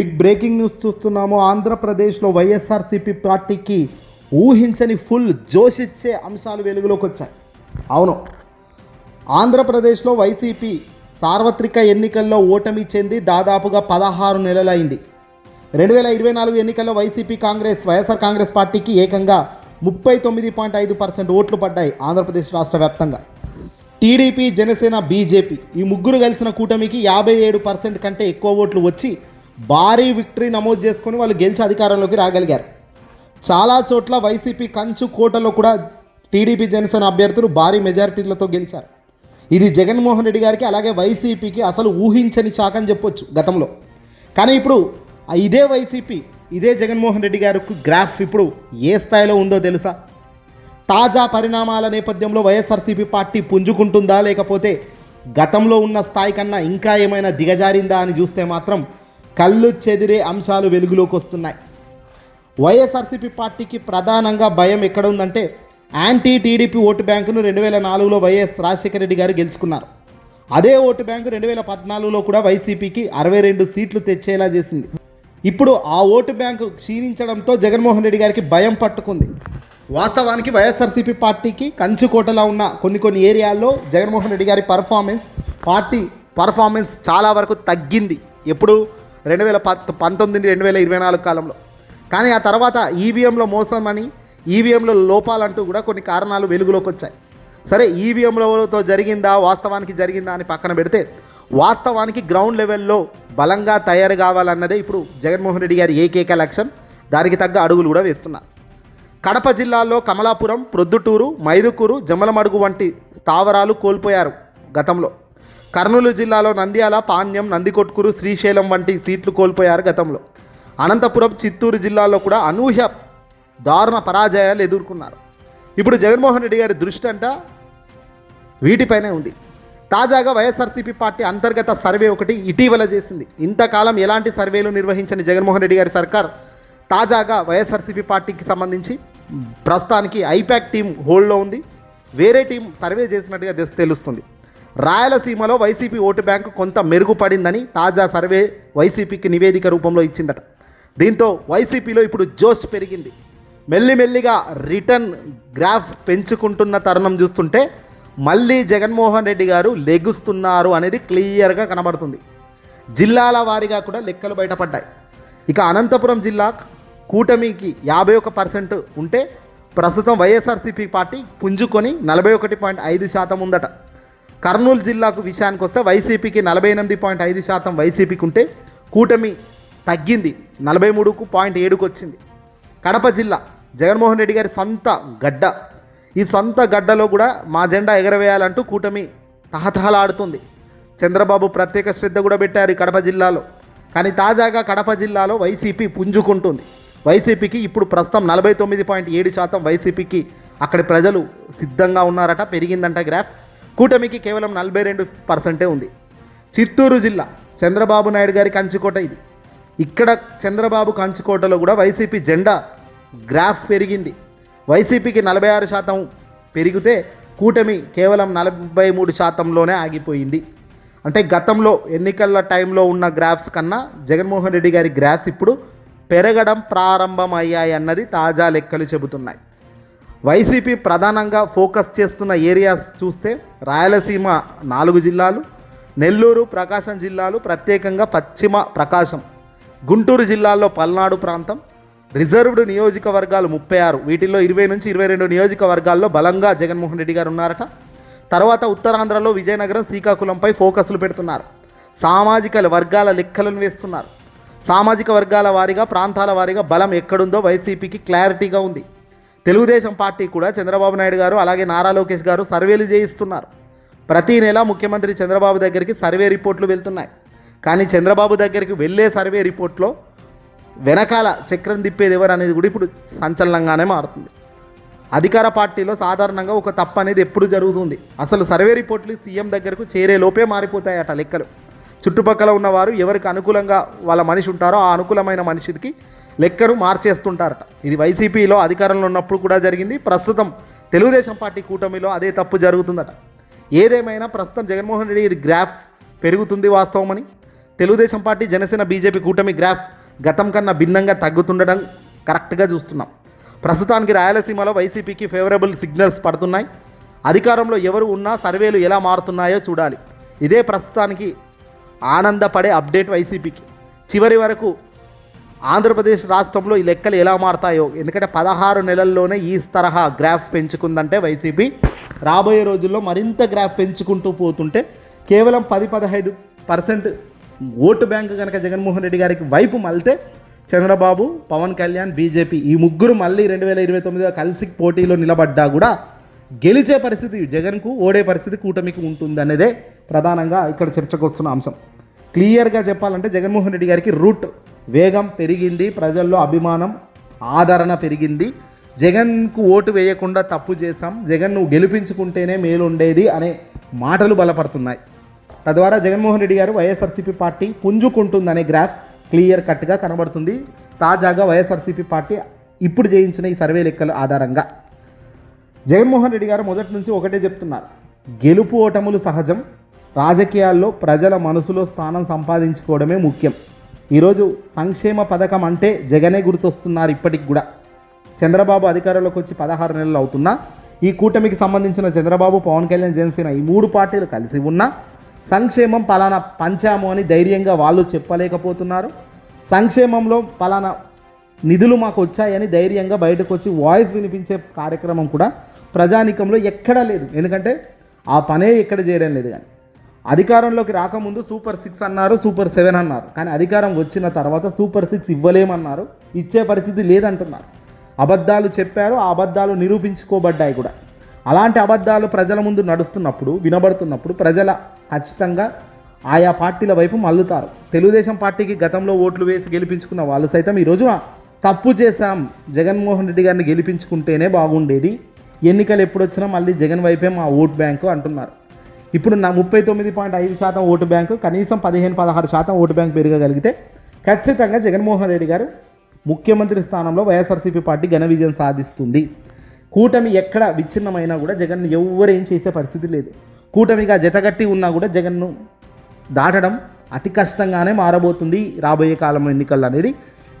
Big breaking news చూస్తున్నాము. ఆంధ్రప్రదేశ్లో వైఎస్ఆర్సీపీ పార్టీకి ఊహించని ఫుల్ జోష్ ఇచ్చే అంశాలు వెలుగులోకి వచ్చాయి. అవును ఆంధ్రప్రదేశ్లో వైసీపీ సార్వత్రిక ఎన్నికల్లో ఓటమి చెంది దాదాపుగా పదహారు నెలలైంది. రెండు వేల ఇరవై నాలుగు ఎన్నికల్లో వైసీపీ కాంగ్రెస్ వైఎస్ఆర్ కాంగ్రెస్ పార్టీకి ఏకంగా ముప్పై తొమ్మిది పాయింట్ ఐదు పర్సెంట్ ఓట్లు పడ్డాయి ఆంధ్రప్రదేశ్ రాష్ట్ర వ్యాప్తంగా. టీడీపీ జనసేన బీజేపీ ఈ ముగ్గురు కలిసిన కూటమికి యాభై ఏడు పర్సెంట్ కంటే ఎక్కువ ఓట్లు వచ్చి భారీ విక్టరీ నమోదు చేసుకొని వాళ్ళు గెలిచి అధికారంలోకి రాగలిగారు. చాలా చోట్ల వైసీపీ కంచు కోటలో కూడా టీడీపీ జనసేన అభ్యర్థులు భారీ మెజారిటీలతో గెలిచారు. ఇది జగన్మోహన్ రెడ్డి గారికి అలాగే వైసీపీకి అసలు ఊహించని షాక్ అని చెప్పొచ్చు గతంలో. కానీ ఇప్పుడు ఇదే వైసీపీ ఇదే జగన్మోహన్ రెడ్డి గారికి గ్రాఫ్ ఇప్పుడు ఏ స్థాయిలో ఉందో తెలుసా? తాజా పరిణామాల నేపథ్యంలో వైఎస్ఆర్సీపీ పార్టీ పుంజుకుంటుందా లేకపోతే గతంలో ఉన్న స్థాయి కన్నా ఇంకా ఏమైనా దిగజారిందా అని చూస్తే మాత్రం కళ్ళు చెదిరే అంశాలు వెలుగులోకి వస్తున్నాయి. వైఎస్ఆర్సీపీ పార్టీకి ప్రధానంగా భయం ఎక్కడ ఉందంటే యాంటీ టీడీపీ ఓటు బ్యాంకును రెండు వేల నాలుగులో వైఎస్ రాజశేఖర రెడ్డి గారు గెలుచుకున్నారు. అదే ఓటు బ్యాంకు రెండు వేల పద్నాలుగులో కూడా వైసీపీకి అరవై రెండు సీట్లు తెచ్చేలా చేసింది. ఇప్పుడు ఆ ఓటు బ్యాంకు క్షీణించడంతో జగన్మోహన్ రెడ్డి గారికి భయం పట్టుకుంది. వాస్తవానికి వైఎస్ఆర్సీపీ పార్టీకి కంచుకోటలా ఉన్న కొన్ని కొన్ని ఏరియాల్లో జగన్మోహన్ రెడ్డి గారి పర్ఫార్మెన్స్ పార్టీ పర్ఫార్మెన్స్ చాలా వరకు తగ్గింది. ఎప్పుడు? రెండు వేల పత్ పంతొమ్మిది రెండు వేల ఇరవై నాలుగు కాలంలో. కానీ ఆ తర్వాత ఈవీఎంలో మోసం అని ఈవీఎంలో లోపాలంటూ కూడా కొన్ని కారణాలు వెలుగులోకి వచ్చాయి. సరే ఈవీఎంలతో జరిగిందా వాస్తవానికి జరిగిందా అని పక్కన పెడితే వాస్తవానికి గ్రౌండ్ లెవెల్లో బలంగా తయారు కావాలన్నదే ఇప్పుడు జగన్మోహన్ రెడ్డి గారి ఏకైక లక్ష్యం. దానికి తగ్గ అడుగులు కూడా వేస్తున్నారు కడప జిల్లాలో కమలాపురం ప్రొద్దుటూరు మైదుకూరు జమలమడుగు వంటి స్థావరాలు కోల్పోయారు గతంలో. కర్నూలు జిల్లాలో నంద్యాల పాణ్యం నందికొట్కూరు శ్రీశైలం వంటి సీట్లు కోల్పోయారు గతంలో. అనంతపురం చిత్తూరు జిల్లాలో కూడా అనూహ్య దారుణ పరాజయాలు ఎదుర్కొన్నారు. ఇప్పుడు జగన్మోహన్ రెడ్డి గారి దృష్టి అంట వీటిపైనే ఉంది. తాజాగా వైఎస్ఆర్సీపీ పార్టీ అంతర్గత సర్వే ఒకటి ఇటీవల చేసింది. ఇంతకాలం ఎలాంటి సర్వేలు నిర్వహించని జగన్మోహన్ రెడ్డి గారి సర్కార్ తాజాగా వైఎస్ఆర్సీపీ పార్టీకి సంబంధించి ప్రస్తుతానికి ఐపాక్ టీం హోల్డ్లో ఉంది. వేరే టీం సర్వే చేసినట్టుగా తెలుస్తుంది. రాయలసీమలో వైసీపీ ఓటు బ్యాంకు కొంత మెరుగుపడిందని తాజా సర్వే వైసీపీకి నివేదిక రూపంలో ఇచ్చిందట. దీంతో వైసీపీలో ఇప్పుడు జోష్ పెరిగింది. మెల్లిమెల్లిగా రిటర్న్ గ్రాఫ్ పెంచుకుంటున్న తరుణం చూస్తుంటే మళ్ళీ జగన్మోహన్ రెడ్డి గారు లెగుస్తున్నారు అనేది క్లియర్గా కనబడుతుంది. జిల్లాల వారీగా కూడా లెక్కలు బయటపడ్డాయి. ఇక అనంతపురం జిల్లా కూటమికి యాభై ఒక పర్సెంట్ ఉంటే ప్రస్తుతం వైఎస్ఆర్సీపీ పార్టీ పుంజుకొని నలభై ఒకటి పాయింట్ ఐదు శాతం ఉందట. కర్నూలు జిల్లాకు విషయానికి వస్తే వైసీపీకి నలభై ఎనిమిది పాయింట్ ఐదు శాతం వైసీపీకి ఉంటే కూటమి తగ్గింది. నలభై మూడుకు పాయింట్ ఏడుకు వచ్చింది. కడప జిల్లా జగన్మోహన్ రెడ్డి గారి సొంత గడ్డ. ఈ సొంత గడ్డలో కూడా మా జెండా ఎగరవేయాలంటూ కూటమి తహతహలాడుతుంది. చంద్రబాబు ప్రత్యేక శ్రద్ధ కూడా పెట్టారు ఈ కడప జిల్లాలో. కానీ తాజాగా కడప జిల్లాలో వైసీపీ పుంజుకుంటుంది. వైసీపీకి ఇప్పుడు ప్రస్తుతం నలభై తొమ్మిది పాయింట్ ఏడు శాతం వైసీపీకి అక్కడి ప్రజలు సిద్ధంగా ఉన్నారట. పెరిగిందంట గ్రాఫ్. కూటమికి కేవలం నలభై రెండు పర్సెంటే ఉంది. చిత్తూరు జిల్లా చంద్రబాబు నాయుడు గారి కంచుకోట ఇది. ఇక్కడ చంద్రబాబు కంచుకోటలో కూడా వైసీపీ జెండా గ్రాఫ్ పెరిగింది. వైసీపీకి నలభై ఆరు శాతం పెరిగితే కూటమి కేవలం నలభై మూడు శాతంలోనే ఆగిపోయింది. అంటే గతంలో ఎన్నికల టైంలో ఉన్న గ్రాఫ్స్ కన్నా జగన్మోహన్ రెడ్డి గారి గ్రాఫ్స్ ఇప్పుడు పెరగడం ప్రారంభమయ్యాయి అన్నది తాజా లెక్కలు చెబుతున్నాయి. వైసీపీ ప్రధానంగా ఫోకస్ చేస్తున్న ఏరియాస్ చూస్తే రాయలసీమ నాలుగు జిల్లాలు నెల్లూరు ప్రకాశం జిల్లాలు ప్రత్యేకంగా పశ్చిమ ప్రకాశం గుంటూరు జిల్లాల్లో పల్నాడు ప్రాంతం రిజర్వ్డ్ నియోజకవర్గాలు ముప్పై ఆరు వీటిల్లో ఇరవై నుంచి ఇరవై రెండు నియోజకవర్గాల్లో బలంగా జగన్మోహన్ రెడ్డి గారు ఉన్నారట. తర్వాత ఉత్తరాంధ్రలో విజయనగరం శ్రీకాకుళంపై ఫోకస్లు పెడుతున్నారు. సామాజిక వర్గాల లెక్కలను వేస్తున్నారు. సామాజిక వర్గాల వారీగా ప్రాంతాల వారీగా బలం ఎక్కడుందో వైసీపీకి క్లారిటీగా ఉంది. తెలుగుదేశం పార్టీ కూడా చంద్రబాబు నాయుడు గారు అలాగే నారా లోకేష్ గారు సర్వేలు చేయిస్తున్నారు. ప్రతి నెల ముఖ్యమంత్రి చంద్రబాబు దగ్గరికి సర్వే రిపోర్ట్లు వెళ్తున్నాయి. కానీ చంద్రబాబు దగ్గరికి వెళ్ళే సర్వే రిపోర్ట్లో వెనకాల చక్రం తిప్పేది ఎవరు అనేది కూడా ఇప్పుడు సంచలనంగానే మారుతుంది. అధికార పార్టీలో సాధారణంగా ఒక తప్పు అనేది ఎప్పుడు జరుగుతుంది? అసలు సర్వే రిపోర్ట్లు సీఎం దగ్గరకు చేరే లోపే మారిపోతాయట లెక్కలు. చుట్టుపక్కల ఉన్నవారు ఎవరికి అనుకూలంగా వాళ్ళ మనిషి ఉంటారో ఆ అనుకూలమైన మనిషికి లెక్కరు మార్చేస్తుంటారట. ఇది వైసీపీలో అధికారంలో ఉన్నప్పుడు కూడా జరిగింది. ప్రస్తుతం తెలుగుదేశం పార్టీ కూటమిలో అదే తప్పు జరుగుతుందట. ఏదేమైనా ప్రస్తుతం జగన్మోహన్ రెడ్డి గ్రాఫ్ పెరుగుతుంది వాస్తవమని తెలుగుదేశం పార్టీ జనసేన బీజేపీ కూటమి గ్రాఫ్ గతం కన్నా భిన్నంగా తగ్గుతుండడం కరెక్ట్గా చూస్తున్నాం. ప్రస్తుతానికి రాయలసీమలో వైసీపీకి ఫేవరబుల్ సిగ్నల్స్ పడుతున్నాయి. అధికారంలో ఎవరు ఉన్నా సర్వేలు ఎలా మారుతున్నాయో చూడాలి. ఇదే ప్రస్తుతానికి ఆనందపడే అప్డేట్ వైసీపీకి. చివరి వరకు ఆంధ్రప్రదేశ్ రాష్ట్రంలో ఈ లెక్కలు ఎలా మారతాయో? ఎందుకంటే పదహారు నెలల్లోనే ఈ తరహా గ్రాఫ్ పెంచుకుందంటే వైసీపీ. రాబోయే రోజుల్లో మరింత గ్రాఫ్ పెంచుకుంటూ పోతుంటే కేవలం పది పదహైదు పర్సెంట్ ఓటు బ్యాంకు కనుక జగన్మోహన్ రెడ్డి గారికి వైపు మళ్తే చంద్రబాబు పవన్ కళ్యాణ్ బీజేపీ ఈ ముగ్గురు మళ్ళీ రెండు వేల ఇరవై తొమ్మిదిలో కలిసి పోటీలో నిలబడ్డా కూడా గెలిచే పరిస్థితి జగన్కు ఓడే పరిస్థితి కూటమికి ఉంటుందనేదే ప్రధానంగా ఇక్కడ చర్చకు వస్తున్న అంశం. క్లియర్గా చెప్పాలంటే జగన్మోహన్ రెడ్డి గారికి రూట్ వేగం పెరిగింది ప్రజల్లో అభిమానం ఆదరణ పెరిగింది. జగన్కు ఓటు వేయకుండా తప్పు చేశాం జగన్ నువ్వు గెలిపించుకుంటేనే మేలు ఉండేది అనే మాటలు బలపడుతున్నాయి. తద్వారా జగన్మోహన్ రెడ్డి గారు వైఎస్ఆర్సీపీ పార్టీ పుంజుకుంటుందనే గ్రాఫ్ క్లియర్ కట్గా కనబడుతుంది. తాజాగా వైఎస్ఆర్సీపీ పార్టీ ఇప్పుడు చేయించిన ఈ సర్వే లెక్కల ఆధారంగా. జగన్మోహన్ రెడ్డి గారు మొదటి నుంచి ఒకటే చెప్తున్నారు. గెలుపు ఓటములు సహజం రాజకీయాల్లో ప్రజల మనసులో స్థానం సంపాదించుకోవడమే ముఖ్యం. ఈరోజు సంక్షేమ పథకం అంటే జగనే గుర్తొస్తున్నారు ఇప్పటికి కూడా. చంద్రబాబు అధికారంలోకి వచ్చి పదహారు నెలలు అవుతున్నా ఈ కూటమికి సంబంధించిన చంద్రబాబు పవన్ కళ్యాణ్ జనసేన ఈ మూడు పార్టీలు కలిసి ఉన్నా సంక్షేమం పలానా పంచాము అని ధైర్యంగా వాళ్ళు చెప్పలేకపోతున్నారు. సంక్షేమంలో పలానా నిధులు మాకు వచ్చాయని ధైర్యంగా బయటకు వచ్చి వాయిస్ వినిపించే కార్యక్రమం కూడా ప్రజానికంలో ఎక్కడా లేదు. ఎందుకంటే ఆ పనే ఎక్కడ చేయడం లేదు కానీ. అధికారంలోకి రాకముందు సూపర్ సిక్స్ అన్నారు సూపర్ సెవెన్ అన్నారు. కానీ అధికారం వచ్చిన తర్వాత సూపర్ సిక్స్ ఇవ్వలేమన్నారు. ఇచ్చే పరిస్థితి లేదంటున్నారు. అబద్ధాలు చెప్పారు ఆ అబద్ధాలు నిరూపించుకోబడ్డాయి కూడా. అలాంటి అబద్ధాలు ప్రజల ముందు నడుస్తున్నప్పుడు వినబడుతున్నప్పుడు ప్రజల ఖచ్చితంగా ఆయా పార్టీల వైపు మల్లుతారు. తెలుగుదేశం పార్టీకి గతంలో ఓట్లు వేసి గెలిపించుకున్న వాళ్ళు సైతం ఈరోజు తప్పు చేశాం. జగన్మోహన్ రెడ్డి గారిని గెలిపించుకుంటేనే బాగుండేది. ఎన్నికలు ఎప్పుడొచ్చినా మళ్ళీ జగన్ వైపే మా ఓట్ బ్యాంకు అంటున్నారు. ఇప్పుడు నా ముప్పై తొమ్మిది పాయింట్ ఐదు శాతం ఓటు బ్యాంకు కనీసం పదిహేను పదహారు శాతం ఓటు బ్యాంక్ పెరగగలిగితే ఖచ్చితంగా జగన్మోహన్ రెడ్డి గారు ముఖ్యమంత్రి స్థానంలో వైఎస్ఆర్సీపీ పార్టీ ఘన విజయం సాధిస్తుంది. కూటమి ఎక్కడ విచ్ఛిన్నమైనా కూడా జగన్ ఎవరేం చేసే పరిస్థితి లేదు. కూటమిగా జతగట్టి ఉన్నా కూడా జగన్ను దాటడం అతి కష్టంగానే మారబోతుంది రాబోయే కాలం ఎన్నికల్లో అనేది.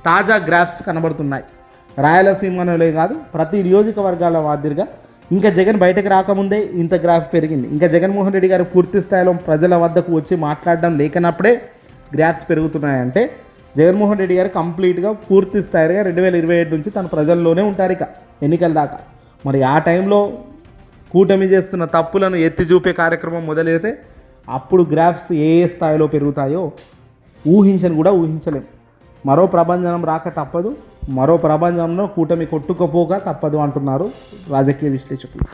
తాజా గ్రాఫ్స్ కనబడుతున్నాయి. రాయలసీమలోనే కాదు ప్రతి నియోజకవర్గాల మాదిరిగా ఇంకా జగన్ బయటకు రాకముందే ఇంత గ్రాఫ్ పెరిగింది. ఇంకా జగన్మోహన్ రెడ్డి గారు పూర్తి స్థాయిలో ప్రజల వద్దకు వచ్చి మాట్లాడడం లేకనప్పుడే గ్రాఫ్స్ పెరుగుతున్నాయంటే జగన్మోహన్ రెడ్డి గారు కంప్లీట్గా పూర్తి స్థాయిగా రెండు వేల ఇరవై ఏడు నుంచి తన ప్రజల్లోనే ఉంటారు ఇక ఎన్నికల దాకా. మరి ఆ టైంలో కూటమి చేస్తున్న తప్పులను ఎత్తి చూపే కార్యక్రమం మొదలైతే అప్పుడు గ్రాఫ్స్ ఏ ఏ స్థాయిలో పెరుగుతాయో ఊహించని కూడా ఊహించలేం. మరో ప్రబంధనం రాక తప్పదు. మరో ప్రపంచంలో కూటమి కొట్టుకపోక తప్పదు అంటున్నారు రాజకీయ విశ్లేషకులు.